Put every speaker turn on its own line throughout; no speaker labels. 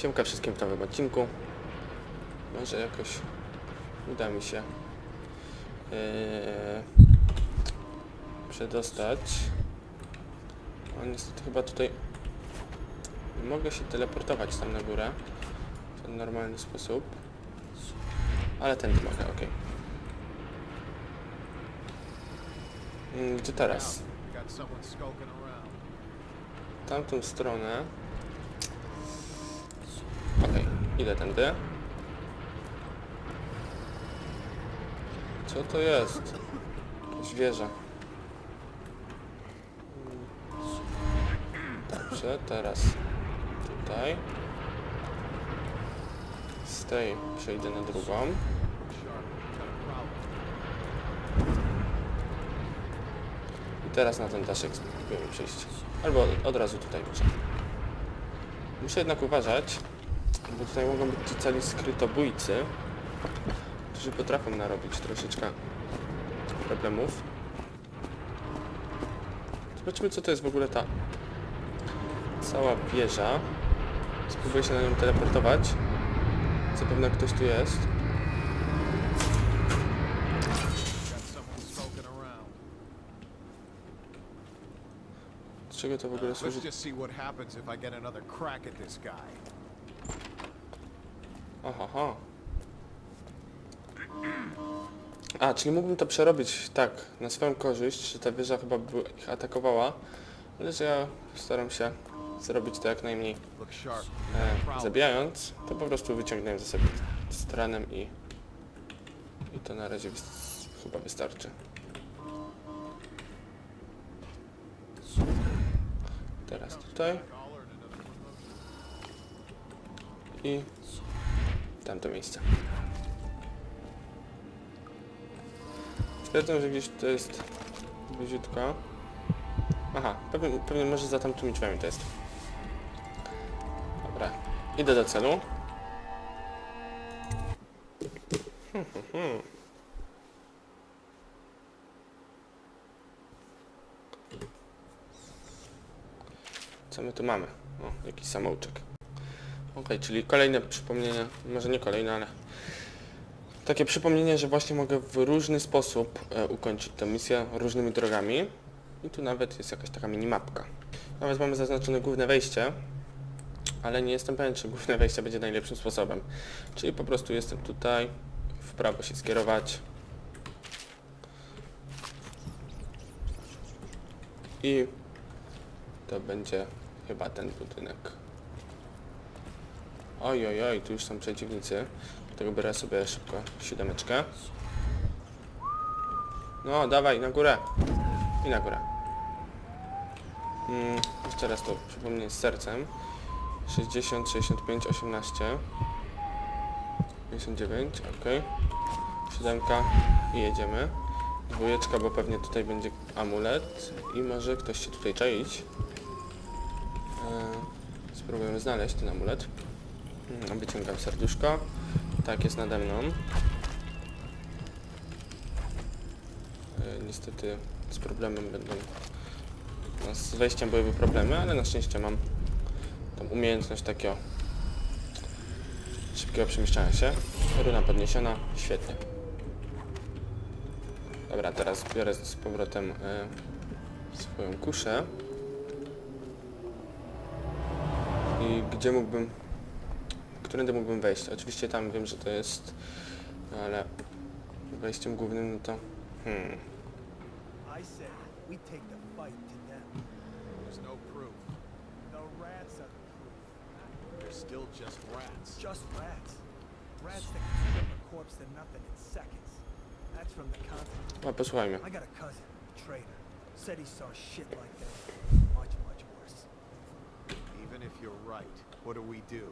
Siemka wszystkim w nowym odcinku. Może jakoś uda mi się yy, przedostać. O, niestety chyba tutaj mogę się teleportować tam na górę w ten normalny sposób. Ale tędy mogę, ok. Gdzie teraz? Tamtą stronę. Idę tędy. Co to jest? Jakaś. Dobrze, teraz tutaj. Z tej przejdę na drugą. I teraz na ten daszek spróbujemy przejść. Albo od, od razu tutaj może. Muszę jednak uważać, bo tutaj mogą być ci cali skrytobójcy, którzy potrafią narobić troszeczkę problemów. Zobaczmy co to jest w ogóle ta cała wieża. Spróbuję się na nią teleportować. Zapewne ktoś tu jest. Do czego to w ogóle służy?
Let's just see what happens if I get another crack at this guy.
Aha, aha. A, czyli mógłbym to przerobić tak, na swoją korzyść, że ta wieża chyba by ich atakowała, ale że ja staram się zrobić to jak najmniej e, zabijając, to po prostu wyciągnąłem ze sobie stranem i, i to na razie chyba wystarczy. Teraz tutaj i tamto miejsce. Stwierdzam, że gdzieś to jest bliziutko. Aha, pewnie, pewnie może za tamtymi drzwiami to jest. Dobra, idę do celu. Hmm, hmm, hmm. Co my tu mamy? O, jakiś samouczek. Okej, czyli kolejne przypomnienie, może nie kolejne, ale takie przypomnienie, że właśnie mogę w różny sposób e, ukończyć tę misję różnymi drogami. I tu nawet jest jakaś taka minimapka. Nawet mamy zaznaczone główne wejście, ale nie jestem pewien, czy główne wejście będzie najlepszym sposobem. Czyli po prostu jestem tutaj, w prawo się skierować. I to będzie chyba ten budynek. Oj, oj, oj, tu już są przeciwnicy. Dlatego biorę sobie szybko siódemeczkę. No, dawaj, na górę. I na górę. Mm, jeszcze raz to przypomnę z sercem. 60, 65, 18. 59, ok. Siódemka i jedziemy. Dwójeczka, bo pewnie tutaj będzie amulet i może ktoś się tutaj czaić. Eee, spróbujemy znaleźć ten amulet. Mm, Wyciągam serduszko. Tak, jest nade mną. E, niestety z problemem będą... No, z wejściem byłyby problemy, ale na szczęście mam tą umiejętność takiego szybkiego przemieszczania się. Runa podniesiona, świetnie. Dobra, teraz biorę z powrotem e, swoją kuszę. I gdzie mógłbym którędy mógłbym wejść. Oczywiście tam wiem, że to jest, ale wejściem głównym no to... Hmm.
I said we take the fight to them.
There's no proof.
The rats are the proof.
They're still just rats.
Just rats. Rats that can strip a corpse to nothing in seconds. That's from the continent.
A posłuchajmy.
I got a cousin, a traitor. Said he saw shit like that. Much, much worse.
Even if you're right, what do we do?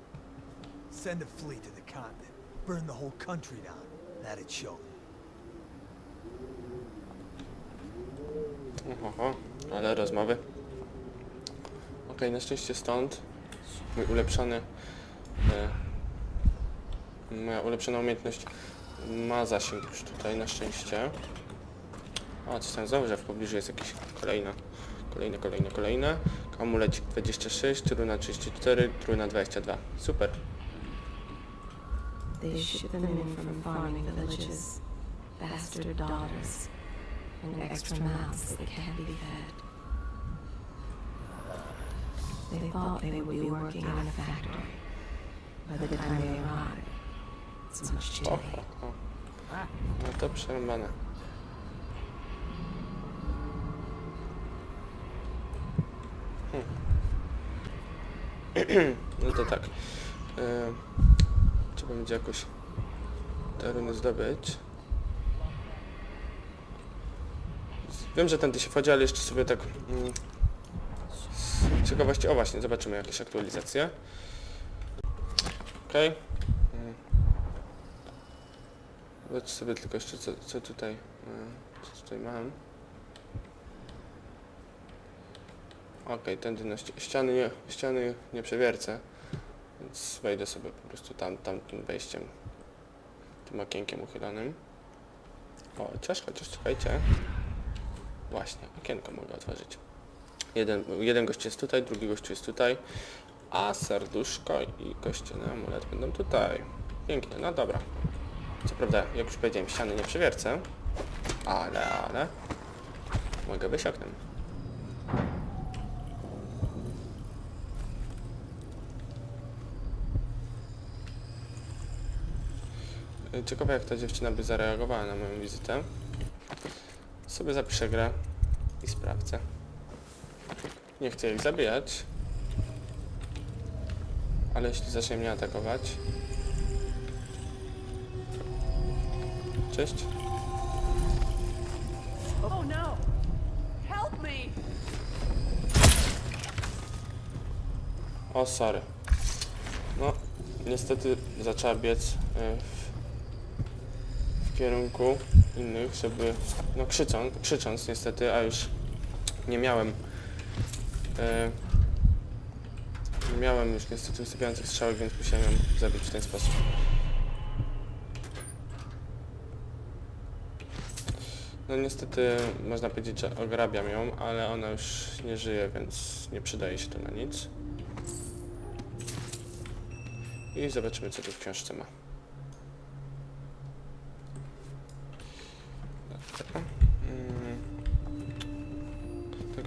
Send a fleet to the continent. Burn the whole country down. That'd show 'em.
Oho, ale rozmowy. Okej, na szczęście stąd mój ulepszony... E, moja ulepszona umiejętność ma zasięg już tutaj, na szczęście. O, coś tam że w pobliżu jest jakieś kolejne, kolejne, kolejne, kolejne. amulecik 26, truna 34, truna 22. Super.
They ship them in from farming villages, bastard daughters, and extra mouths that can't be fed. They thought they would be working in a factory. By the time they arrive, it's much too
O,
late.
o, o. No to przerąbane. Hmm. No to tak. E, trzeba będzie jakoś te runy zdobyć. Wiem, że tędy się wchodzi, ale jeszcze sobie tak mm, z ciekawości... O właśnie, zobaczymy jakieś aktualizacje. Okej. Mm. Zobacz sobie tylko jeszcze co, co tutaj, e, co tutaj mam. Okej, tędy na ści ściany ściany nie przewiercę, więc wejdę sobie po prostu tam, tamtym wejściem, tym okienkiem uchylonym. O, chociaż, chociaż czekajcie. Właśnie, okienko mogę otworzyć. Jeden, jeden gość jest tutaj, drugi gość jest tutaj, a serduszko i kościany amulet będą tutaj. Pięknie, no dobra. Co prawda, jak już powiedziałem, ściany nie przewiercę, ale, ale mogę być oknem. Ciekawe jak ta dziewczyna by zareagowała na moją wizytę. Sobie zapiszę grę i sprawdzę. Nie chcę ich zabijać. Ale jeśli zacznie mnie atakować... Cześć.
Oh no! Help me!
O, sorry. No, niestety zaczęła biec y, w, w kierunku innych, żeby... No, krzycząc, krzycząc niestety, a już nie miałem... y, nie miałem już niestety ustawiających strzałek, więc musiałem ją zabić w ten sposób. No niestety można powiedzieć, że ograbiam ją, ale ona już nie żyje, więc nie przydaje się to na nic. I zobaczymy, co tu w książce ma.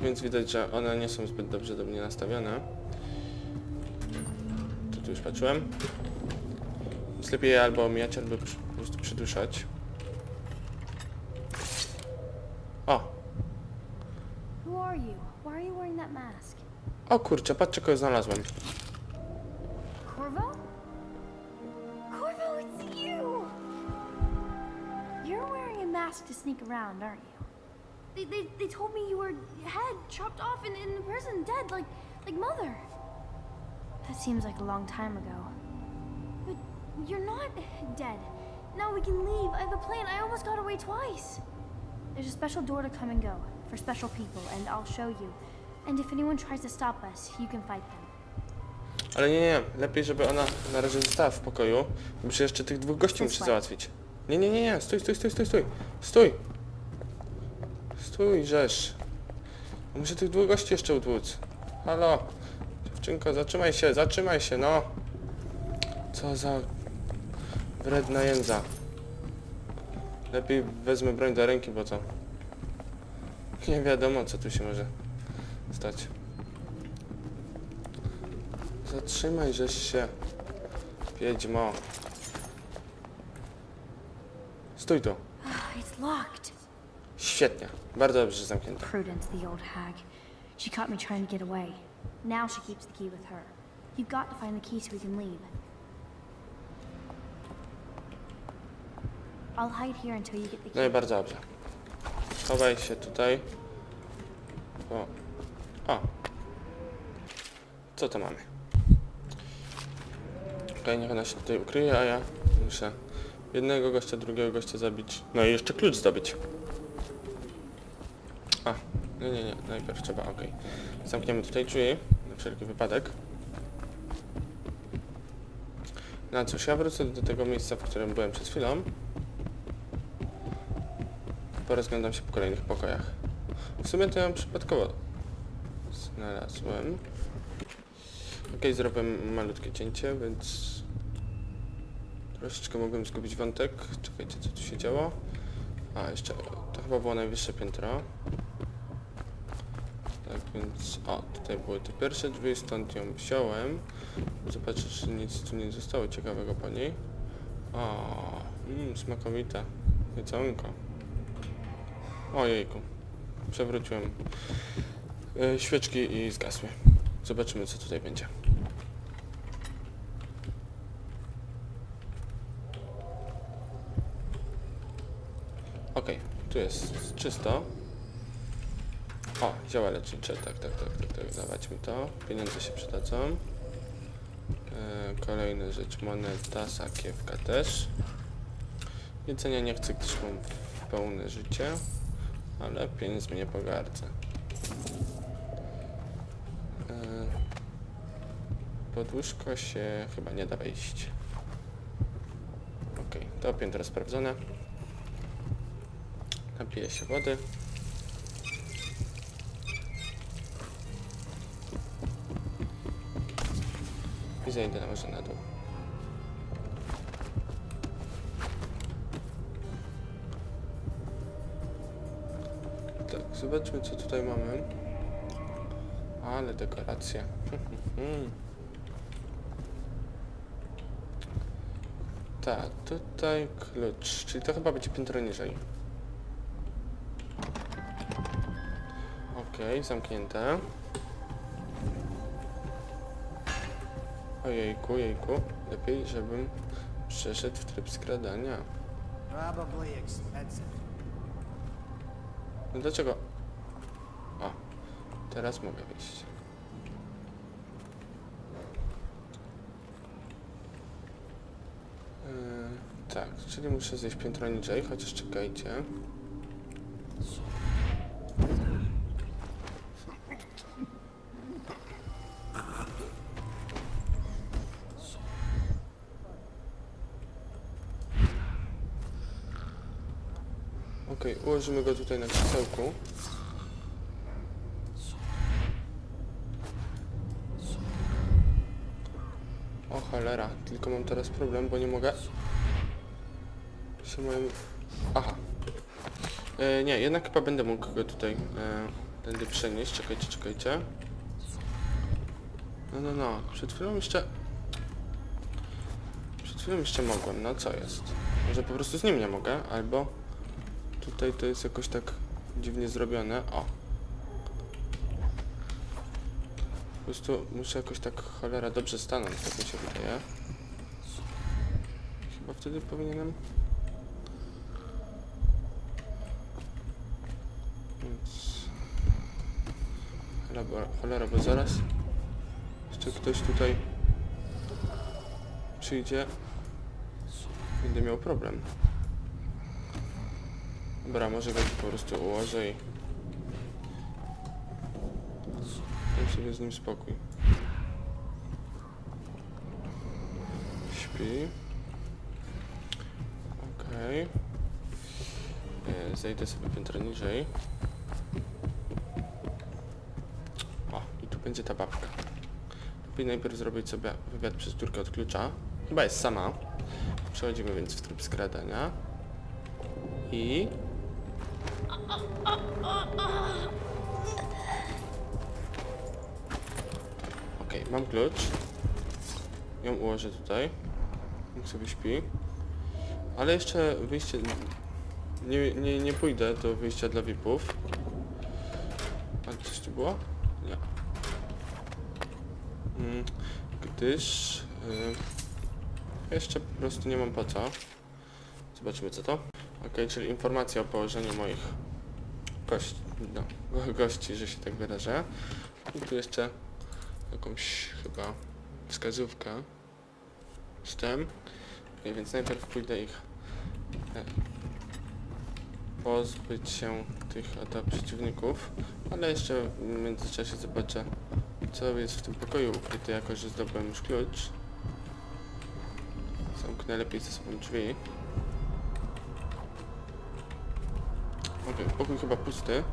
Więc widać, że one nie są zbyt dobrze do mnie nastawione. To tu już patrzyłem. Więc lepiej je albo omijać, albo przy, po prostu przyduszać. O! O kurczę, patrzcie kogo znalazłem.
Off and the prison, dead, like, like mother. That seems like a long time ago. But you're not dead. Now we can leave. I have a plan. I almost got away twice. There's a special door to come and go for special people, and I'll show you. And if anyone tries to stop us, you can fight them.
Ale nie, nie, lepiej, żeby ona na razie została w pokoju, przecież jeszcze tych dwóch gości muszę załatwić. Nie, nie, nie, nie, stój, stój, stój, stój, stój, stój! Stój, żeż. Muszę tych dwóch gości jeszcze utłuc. Halo, dziewczynko, zatrzymaj się, zatrzymaj się, no! Co za wredna jędza. Lepiej wezmę broń do ręki, bo to nie wiadomo, co tu się może stać. Zatrzymaj, żeś się. Wiedźmo. Stój tu.
It's locked.
Świetnie. Bardzo dobrze że zamknięte.
Prudence, the old hag. She caught me trying to get away. Now she keeps the key with her. You've got to find the key so we can leave. I'll hide here until you get the
No i
key.
bardzo dobrze. Chowaj się tutaj. O. O. Co to mamy? Okej, niech ona się tutaj ukryje, a ja muszę jednego gościa, drugiego gościa zabić. No i jeszcze klucz zdobyć. Nie, nie, nie, najpierw trzeba, okej. Zamkniemy tutaj drzwi, na wszelki wypadek. No cóż, ja wrócę do tego miejsca, w którym byłem przed chwilą. Porozglądam się po kolejnych pokojach. W sumie to ja przypadkowo znalazłem. Ok, zrobiłem malutkie cięcie, więc troszeczkę mogłem zgubić wątek. Czekajcie, co tu się działo. A, jeszcze, to chyba było najwyższe piętro. Więc, o, tutaj były te pierwsze drzwi, stąd ją wziąłem. Zobaczę, czy nic tu nie zostało ciekawego po niej. O, mm, smakowite. Jedzonko. Ojejku. Przewróciłem y, świeczki i zgasły. Zobaczymy, co tutaj będzie. Okej, tu jest czysto. Działa lecznicze, tak, tak, tak, tak, tak, dawać mi to. Pieniądze się przydadzą. E, kolejna rzecz, moneta, sakiewka też. Jedzenia nie chcę, gdyż mam pełne życie, ale pieniędzmi nie pogardzę. E, pod łóżko się chyba nie da wejść. Okej, to piętro sprawdzone. Napiję się wody. I zejdę może na dół. Tak, zobaczmy co tutaj mamy. Ale dekoracje. Tak, tutaj klucz, czyli to chyba będzie piętro niżej. Okej, zamknięte. Ojejku, jejku. Lepiej, żebym przeszedł w tryb skradania. No dlaczego? O, teraz mogę wyjść. Yy, tak, czyli muszę zejść piętro niżej, chociaż czekajcie. Okej, ułożymy go tutaj na krzesełku. O cholera, tylko mam teraz problem, bo nie mogę moim... Aha. E, nie, jednak chyba będę mógł go tutaj e, tędy przenieść. Czekajcie, czekajcie. No, no, no. Przed chwilą jeszcze... Przed chwilą jeszcze mogłem. No co jest? Może po prostu z nim nie mogę, albo... Tutaj to jest jakoś tak dziwnie zrobione. O. Po prostu muszę jakoś tak cholera dobrze stanąć, tak mi się wydaje. Chyba wtedy powinienem... Więc... Cholera, cholera, bo zaraz jeszcze ktoś tutaj przyjdzie. Będę miał problem. Dobra, może go po prostu ułożę i... Dam sobie z nim spokój. Śpi. Okej. E, Zejdę sobie piętro niżej. O, i tu będzie ta babka. Lepiej najpierw zrobić sobie wywiad przez dziurkę od klucza. Chyba jest sama. Przechodzimy więc w tryb skradania. I... Okej, mam klucz. Ją ułożę tutaj. Niech sobie śpi. Ale jeszcze wyjście... Nie, nie, nie pójdę do wyjścia dla VIP-ów. A coś tu było? Nie. Mm, Gdyż... y, jeszcze po prostu nie mam po co. Zobaczymy co to. Ok, czyli informacja o położeniu moich gości, no, go- gości, że się tak wyrażę. I tu jeszcze jakąś chyba wskazówkę z tym. Ok, więc najpierw pójdę ich e, pozbyć się tych oto przeciwników, ale jeszcze w międzyczasie zobaczę co jest w tym pokoju ukryte, jako że zdobyłem już klucz. Zamknę lepiej ze sobą drzwi. Pokój chyba pusty.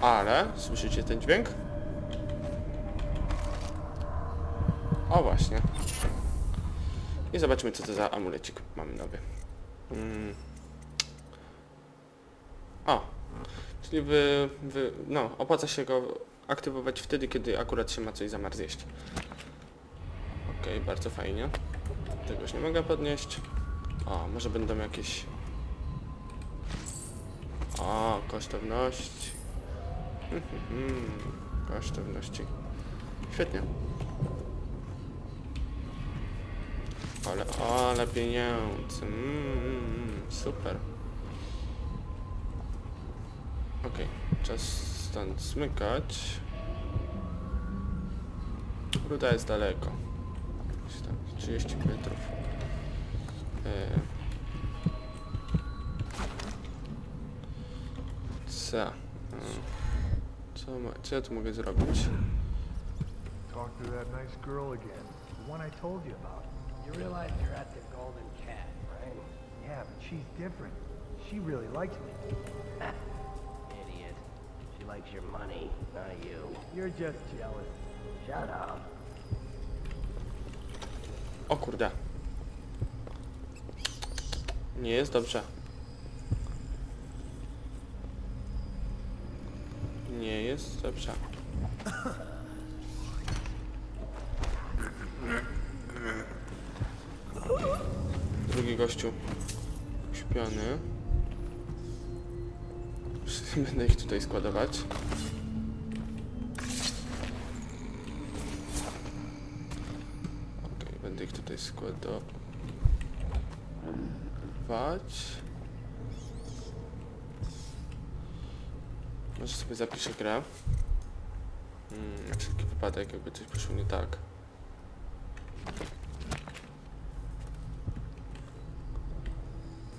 Ale, słyszycie ten dźwięk? O właśnie. I zobaczmy co to za amulecik mamy nowy. Mm. O, czyli wy, wy, no, opłaca się go aktywować wtedy, kiedy akurat się ma coś zamiar zjeść. Okej, bardzo fajnie. Tego już nie mogę podnieść. O, może będą jakieś... O, kosztowności. Mhm, kosztowności. Świetnie. Ale, ale pieniądze. Mm, super. Okej, czas stąd zmykać. Ruda jest daleko. Gdzieś tam 30 metrów. Co? Co, ma, co ja tu mogę zrobić?
Talk to that nice girl again. The one I told you about.
You realize you're at the Golden Cat, right?
Yeah, but she's different. She really likes me.
Idiot. She likes your money, not you.
You're just jealous.
Shut up.
O kurde. Nie jest dobrze. Nie jest dobrze. Drugi gościu uśpiony. Będę ich tutaj składować. Okej, będę ich tutaj składować. Może sobie zapiszę grę. Hmm, wszelki wypadek, jakby coś poszło nie tak.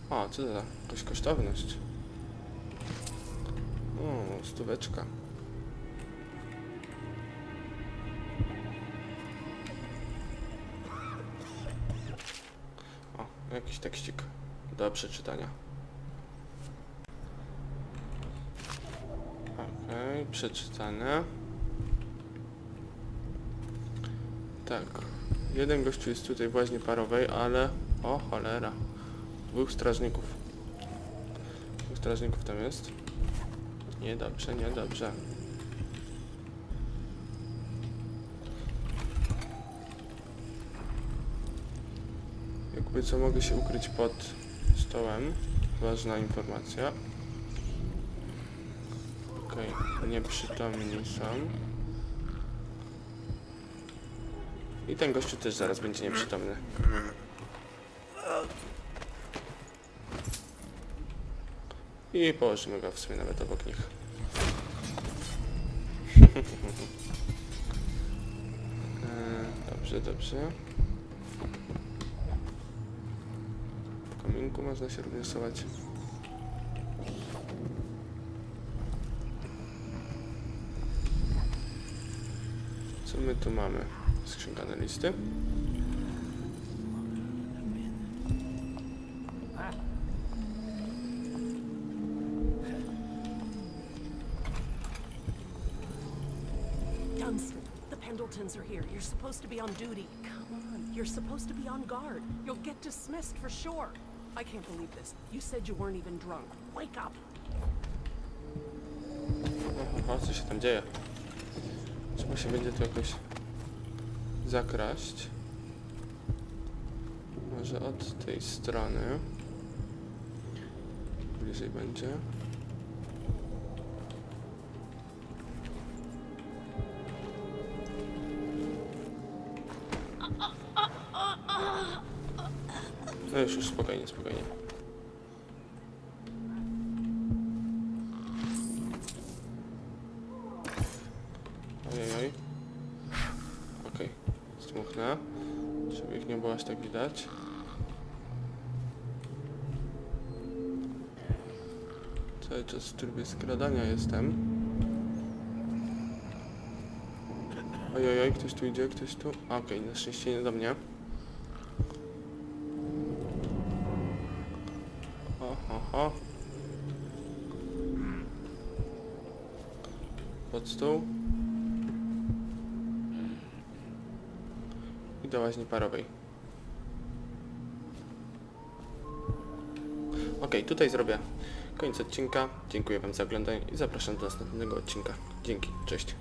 O, co to za jakaś kosztowność? O, stóweczka. O, jakiś tekstik do przeczytania. Okej, przeczytane. Tak. Jeden gościu jest tutaj w łaźni parowej, ale... O, cholera. Dwóch strażników. Dwóch strażników tam jest. Niedobrze, niedobrze. Jakby co mogę się ukryć pod stołem. Ważna informacja. Nieprzytomni są. I ten gościu też zaraz będzie nieprzytomny. I położymy go w sumie nawet obok nich. Dobrze, dobrze. W kominku można się również schować. Co my tu mamy? Listy.
Dunstan, the Pendletons are here. You're supposed to be on duty. Come on, you're supposed to be on guard. You'll get dismissed for sure. I can't believe this. You said you weren't even drunk. Wake up.
Oho, co się tam dzieje? Się będzie tu jakoś zakraść. Może od tej strony. Bliżej będzie. No już, już spokojnie, spokojnie. Cały czas w trybie skradania jestem. Ojej, ktoś tu idzie, ktoś tu... Okej, na szczęście nie do mnie. O, ho, ho. pod stół. I do łaźni parowej. Ok, tutaj zrobię koniec odcinka. Dziękuję Wam za oglądanie i zapraszam do następnego odcinka. Dzięki, cześć.